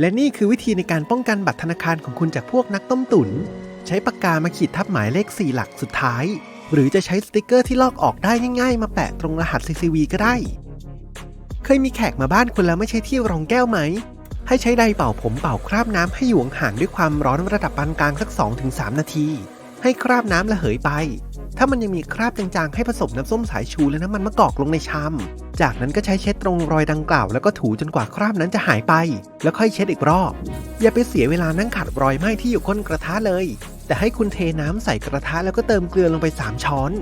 และนี่คือวิธีในการป้องกันบัตรธนาคารของคุณจากพวกนักต้มตุนใช้ปากกามาขีดทับหมายเลข 4 หลักสุดท้าย หรือจะใช้สติกเกอร์ที่ลอกออกได้ง่ายๆ มาแปะตรงรหัส CCV ก็ได้ เคยมีแขกมาบ้านคุณแล้วไม่ใช่ที่รองแก้วไหม ให้ใช้ไดเป่าผมเป่าคราบน้ำให้อยู่ห่างด้วยความร้อนระดับปานกลางสัก 2-3 นาที ให้คราบน้ำระเหยไป ถ้ามันยังมีคราบจางๆให้ผสมน้ำส้มสายชูและน้ำมันมะกอกลงในชาม จากนั้นก็ใช้เช็ดตรงรอยดังกล่าวแล้วก็ถูจนกว่าคราบนั้นจะหายไป แล้วค่อยเช็ดอีกรอบ อย่าไปเสียเวลานั่งขัดรอยไหม้ที่อยู่ก้นกระทะเลย แต่ให้คุณเทน้ำใส่กระทะแล้วก็เติมเกลือลงไป 3 ช้อน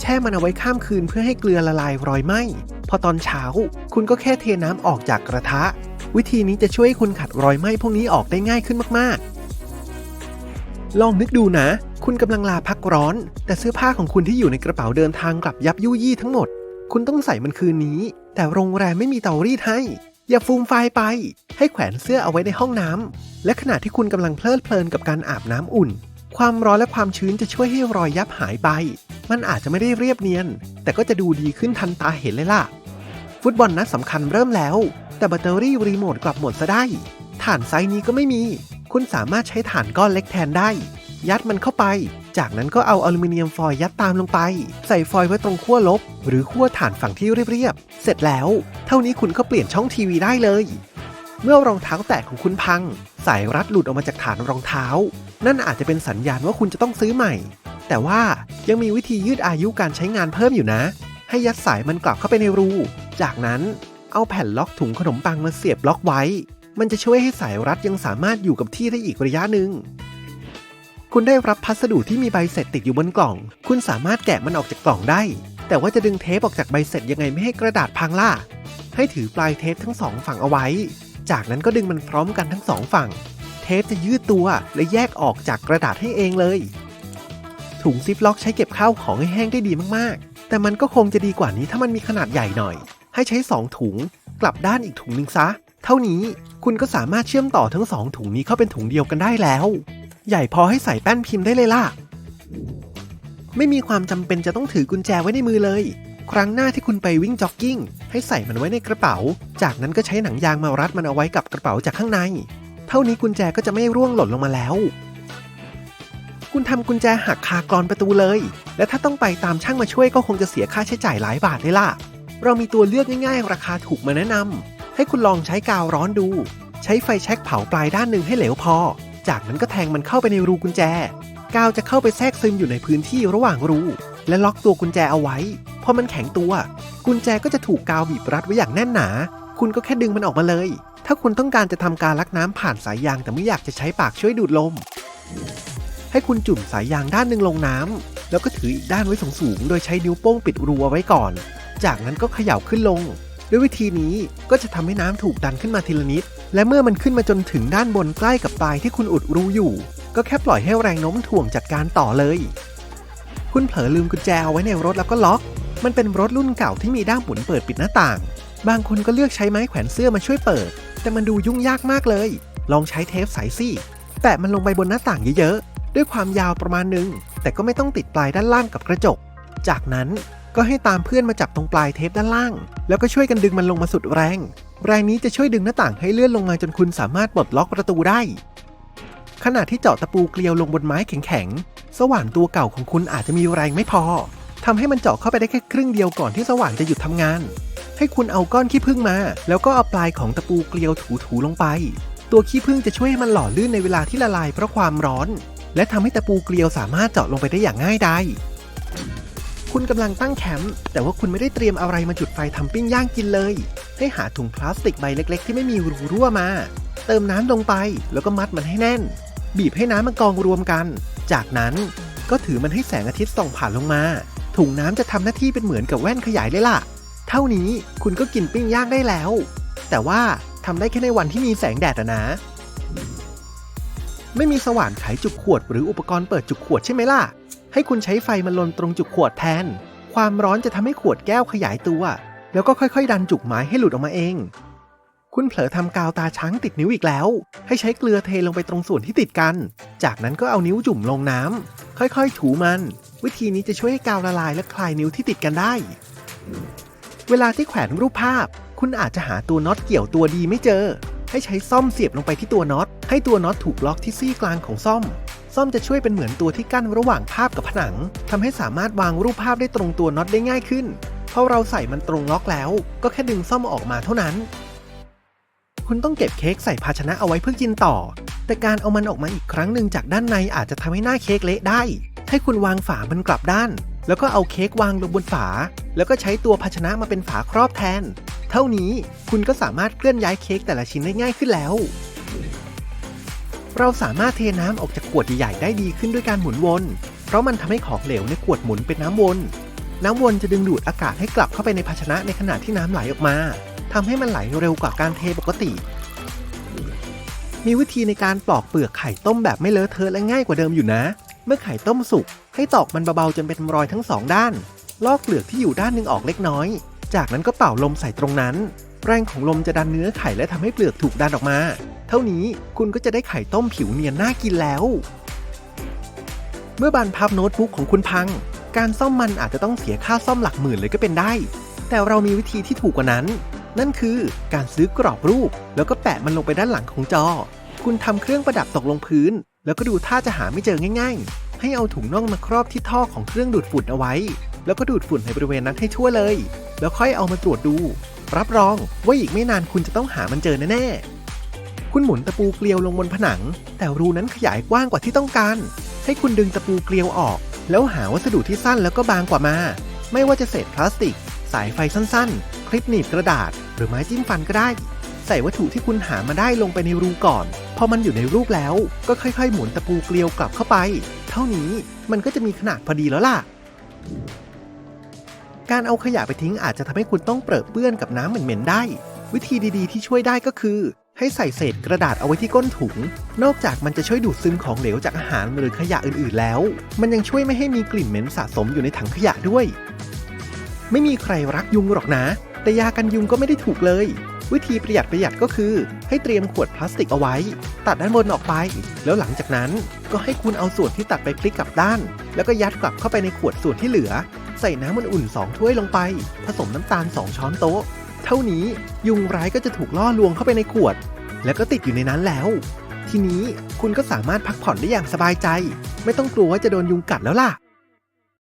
แช่มันเอาไว้ข้ามคืนเพื่อให้เกลือละลายรอยไหม้ พอตอนเช้า คุณก็แค่เทน้ำออกจากกระทะ วิธีนี้จะช่วยให้คุณขัดรอยไหม้พวกนี้ออกได้ง่ายขึ้นมากๆลองนึกดูนะ คุณกำลังลาพักร้อน แต่เสื้อผ้าของคุณที่อยู่ในกระเป๋าเดินทางกลับยับยุยี่ทั้งหมด คุณต้องใส่มันคืนนี้ แต่โรงแรมไม่มีเตารีดให้ อย่าฟูมไฟไป ให้แขวนเสื้อเอาไว้ในห้องน้ำและขณะที่คุณกำลังเพลิดเพลินกับการอาบน้ำอุ่น ความร้อนและความชื้นจะช่วยให้รอยยับหายไป มันอาจจะไม่ได้เรียบเนียน แต่ก็จะดูดีขึ้นทันตาเห็นเลยล่ะ ฟุตบอลนัดสำคัญเริ่มแล้ว แต่แบตเตอรี่รีโมทกลับหมดซะได้ ฐานไซส์นี้ก็ไม่มี คุณสามารถใช้ฐานก้อนเล็กแทนได้ ยัดมันเข้าไป จากนั้นก็เอาอลูมิเนียมฟอยล์ยัดตามลงไป ใส่ฟอยล์ไว้ตรงขั้วลบ หรือขั้วฐานฝั่งที่เรียบๆ เสร็จแล้ว เท่านี้คุณก็เปลี่ยนช่องทีวีได้เลย เมื่อรองเท้าแตะของคุณพัง สายรัดหลุดออกมาจากฐานรองเท้า นั่นอาจจะเป็นสัญญาณว่าคุณจะต้องซื้อใหม่ แต่ว่ายังมีวิธียืดอายุการใช้งานเพิ่มอยู่นะ ให้ยัดสายมันกลับเข้าไปในรู จากนั้นเอาแผ่นล็อกถุงขนมปังมาเสียบล็อกไว้ มันจะช่วยให้สายรัดยังสามารถอยู่กับที่ได้อีกระยะหนึ่ง คุณได้รับพัสดุที่มีใบเสร็จติดอยู่บนกล่อง คุณสามารถแกะมันออกจากกล่องได้ แต่ว่าจะดึงเทปออกจากใบเสร็จยังไงไม่ให้กระดาษพังล่ะ ให้ถือปลายเทปทั้งสองฝั่งเอาไว้ จากนั้นก็ดึงมันพร้อมกันทั้งสองฝั่ง เทปจะยืดตัวและแยกออกจากกระดาษให้เองเลย ถุงซิปล็อกใช้เก็บข้าวของให้แห้งได้ดีมากๆ แต่มันก็คงจะดีกว่านี้ถ้ามันมีขนาดใหญ่หน่อย ให้ใช้ 2 ถุง กลับด้านอีกถุงหนึ่งซะ เท่านี้คุณก็สามารถเชื่อมต่อทั้ง2ถุงนี้เข้าเป็นถุงเดียวกันได้แล้ว ใหญ่พอให้ใส่แป้นพิมพ์ได้เลยล่ะ ไม่มีความจำเป็นจะต้องถือกุญแจไว้ในมือเลย ครั้งหน้าที่คุณไปวิ่งจ็อกกิ้ง ให้ใส่มันไว้ในกระเป๋า จากนั้นก็ใช้หนังยางมารัดมันเอาไว้กับกระเป๋าจากข้างใน เท่านี้กุญแจก็จะไม่ร่วงหล่นลงมาแล้ว คุณทำกุญแจหักคากรอนประตูเลย และถ้าต้องไปตามช่างมาช่วยก็คงจะเสียค่าใช้จ่ายหลายบาทเลยล่ะ เรามีตัวเลือกง่าย ๆ ราคาถูกมาแนะนำให้คุณลองใช้กาวร้อนดู ใช้ไฟแช็กเผาปลายด้านหนึ่งให้เหลวพอ จากนั้นก็แทงมันเข้าไปในรูกุญแจ กาวจะเข้าไปแทรกซึมอยู่ในพื้นที่ระหว่างรู และล็อกตัวกุญแจเอาไว้ พอมันแข็งตัว กุญแจก็จะถูกกาวบีบรัดไว้อย่างแน่นหนา คุณก็แค่ดึงมันออกมาเลย ถ้าคุณต้องการจะทำการลักน้ำผ่านสายยางแต่ไม่อยากจะใช้ปากช่วยดูดลม ให้คุณจุ่มสายยางด้านหนึ่งลงน้ำแล้วก็ถืออีกด้านไว้สูงๆโดยใช้นิ้วโป้งปิดรูเอาไว้ก่อน จากนั้นก็เขย่าขึ้นลง ด้วยวิธีนี้ก็จะทำให้น้ำถูกดันขึ้นมาทีละนิด และเมื่อมันขึ้นมาจนถึงด้านบนใกล้กับปลายที่คุณอุดรูอยู่ ก็แค่ปล่อยให้แรงโน้มถ่วงจัดการต่อเลย คุณเผลอลืมกุญแจเอาไว้ในรถแล้วก็ล็อก มันเป็นรถรุ่นเก่าที่มีด้ามหมุนเปิดปิดหน้าต่าง บางคนก็เลือกใช้ไม้แขวนเสื้อมาช่วยเปิด แต่มันดูยุ่งยากมากเลย ลองใช้เทปใสซี่แปะมันลงไปบนหน้าต่างเยอะๆ ด้วยความยาวประมาณหนึง แต่ก็ไม่ต้องติดปลายด้านล่างกับกระจก จากนั้น ก็ให้ตามเพื่อนมาจับตรงปลายเทปด้านล่าง แล้วก็ช่วยกันดึงมันลงมาสุดแรง แรงนี้จะช่วยดึงหน้าต่างให้เลื่อนลงมาจนคุณสามารถปลดล็อกประตูได้ ขณะที่เจาะตะปูเกลียวลงบนไม้แข็งๆ สว่านตัวเก่าของคุณอาจจะมีแรงไม่พอทำให้มันเจาะเข้าไปได้แค่ครึ่งเดียวก่อนที่สว่านจะหยุดทำงาน ให้คุณเอาก้อนขี้ผึ้งมา แล้วก็เอาปลายของตะปูเกลียวถูๆลงไป ตัวขี้ผึ้งจะช่วยให้มันหล่อลื่นในเวลาที่ละลายเพราะความร้อน และทำให้ตะปูเกลียวสามารถเจาะลงไปได้อย่างง่ายดาย คุณกำลังตั้งแคมป์แต่ว่าคุณไม่ได้เตรียมอะไรมาจุดไฟทำปิ้งย่างกินเลย ให้หาถุงพลาสติกใบเล็ก ๆ ที่ไม่มีรูรั่วมา เติมน้ำลงไปแล้วก็มัดมันให้แน่น บีบให้น้ำมันกองรวมกัน จากนั้นก็ถือมันให้แสงอาทิตย์ส่องผ่านลงมา ถุงน้ำจะทำหน้าที่เป็นเหมือนกับแว่นขยายเลยล่ะ เท่านี้คุณก็กินปิ้งย่างได้แล้ว แต่ว่าทำได้แค่ในวันที่มีแสงแดดนะ ไม่มีสว่านไขจุกขวดหรืออุปกรณ์เปิดจุกขวดใช่ไหมล่ะ ให้คุณใช้ไฟมาลนตรงจุกขวดแทน ความร้อนจะทำให้ขวดแก้วขยายตัว แล้วก็ค่อยๆ ดันจุกไม้ให้หลุดออกมาเอง คุณเผลอทำกาวตาช้างติดนิ้วอีกแล้ว ให้ใช้เกลือเทลงไปตรงส่วนที่ติดกัน จากนั้นก็เอานิ้วจุ่มลงน้ำค่อยๆ ถูมัน วิธีนี้จะช่วยให้กาวละลายและคลายนิ้วที่ติดกันได้ เวลาที่แขวนรูปภาพ คุณอาจจะหาตัวน็อตเกี่ยวตัวดีไม่เจอ ให้ใช้ซ่อมเสียบลงไปที่ตัวน็อต ให้ตัวน็อตถูกล็อกที่ซี่กลางของซ่อม ซ่อมจะช่วยเป็นเหมือนตัวที่กั้นระหว่างภาพกับผนังทำให้สามารถวางรูปภาพได้ตรงตัวน็อตได้ง่ายขึ้น เพราะเราใส่มันตรงล็อกแล้ว ก็แค่ดึงซ่อมออกมาเท่านั้น คุณต้องเก็บเค้กใส่ภาชนะเอาไว้เพื่อกินต่อ แต่การเอามันออกมาอีกครั้งหนึ่งจากด้านในอาจจะทำให้หน้าเค้กเละได้ ให้คุณวางฝามันกลับด้าน แล้วก็เอาเค้กวางลงบนฝา แล้วก็ใช้ตัวภาชนะมาเป็นฝาครอบแทน เท่านี้คุณก็สามารถเคลื่อนย้ายเค้กแต่ละชิ้นได้ง่ายขึ้นแล้ว เราสามารถเทน้ำออกจากขวดใหญ่ๆได้ดีขึ้นด้วยการหมุนวน เพราะมันทำให้ของเหลวในขวดหมุนเป็นน้ำวน น้ำวนจะดึงดูดอากาศให้กลับเข้าไปในภาชนะในขณะที่น้ำไหลออกมาทำให้มันไหลเร็วกว่าการเทปกติ มีวิธีในการปลอกเปลือกไข่ต้มแบบไม่เลอะเทอะและง่ายกว่าเดิมอยู่นะ เมื่อไข่ต้มสุกให้ตอกมันเบาๆจนเป็นรอยทั้งสองด้าน ลอกเปลือกที่อยู่ด้านหนึ่งออกเล็กน้อย จากนั้นก็เป่าลมใส่ตรงนั้น แรงของลมจะดันเนื้อไข่และทำให้เปลือกถูกดันออกมา เท่านี้คุณก็จะได้ไข่ต้มผิวเนียนน่ากินแล้ว เมื่อบานพับโน้ตบุ๊กของคุณพัง การซ่อมมันอาจจะต้องเสียค่าซ่อมหลักหมื่นเลยก็เป็นได้ แต่เรามีวิธีที่ถูกกว่านั้น นั่นคือการซื้อกรอบรูป แล้วก็แปะมันลงไปด้านหลังของจอ คุณทำเครื่องประดับตกลงพื้น แล้วก็ดูท่าจะหาไม่เจอง่าย ๆ ให้เอาถุงน่องมาครอบที่ท่อของเครื่องดูดฝุ่นเอาไว้ แล้วก็ดูดฝุ่นในบริเวณนั้นให้ทั่วเลย แล้วค่อยเอามาตรวจดู รับรองว่าอีกไม่นานคุณจะต้องหามันเจอแน่ๆ คุณหมุนตะปูเกลียวลงบนผนัง แต่รูนั้นขยายกว้างกว่าที่ต้องการ ให้คุณดึงตะปูเกลียวออก แล้วหาวัสดุที่สั้นแล้วก็บางกว่ามา ไม่ว่าจะเศษพลาสติก สายไฟสั้นๆ คลิปหนีบกระดาษ หรือไม้จิ้มฟันก็ได้ ใส่วัตถุที่คุณหามาได้ลงไปในรูก่อน พอมันอยู่ในรูปแล้ว ก็ค่อยๆ หมุนตะปูเกลียวกลับเข้าไป เท่านี้มันก็จะมีขนาดพอดีแล้วล่ะการเอาขยะไปทิ้งอาจจะทำให้คุณต้องเปรอะเปื้อนกับน้ำเหม็นๆได้ วิธีดีๆที่ช่วยได้ก็คือ ให้ใส่เศษกระดาษเอาไว้ที่ก้นถุง นอกจากมันจะช่วยดูดซึมของเหลวจากอาหารหรือขยะอื่นๆแล้ว มันยังช่วยไม่ให้มีกลิ่นเหม็นสะสมอยู่ในถังขยะด้วย ไม่มีใครรักยุงหรอกนะ แต่ยากันยุงก็ไม่ได้ถูกเลย วิธีประหยัดประหยัดก็คือ ให้เตรียมขวดพลาสติกเอาไว้ ตัดด้านบนออกไป แล้วหลังจากนั้นก็ให้คุณเอาส่วนที่ตัดไปพลิกกลับด้าน แล้วก็ยัดกลับเข้าไปในขวดส่วนที่เหลือ ใส่น้ำมันอุ่นๆ2ถ้วยลงไป ผสมน้ำตาล2ช้อนโต๊ะ เท่านี้ยุงร้ายก็จะถูกล่อลวงเข้าไปในขวด แล้วก็ติดอยู่ในนั้นแล้ว ทีนี้คุณก็สามารถพักผ่อนได้อย่างสบายใจ ไม่ต้องกลัวว่าจะโดนยุงกัดแล้วล่ะ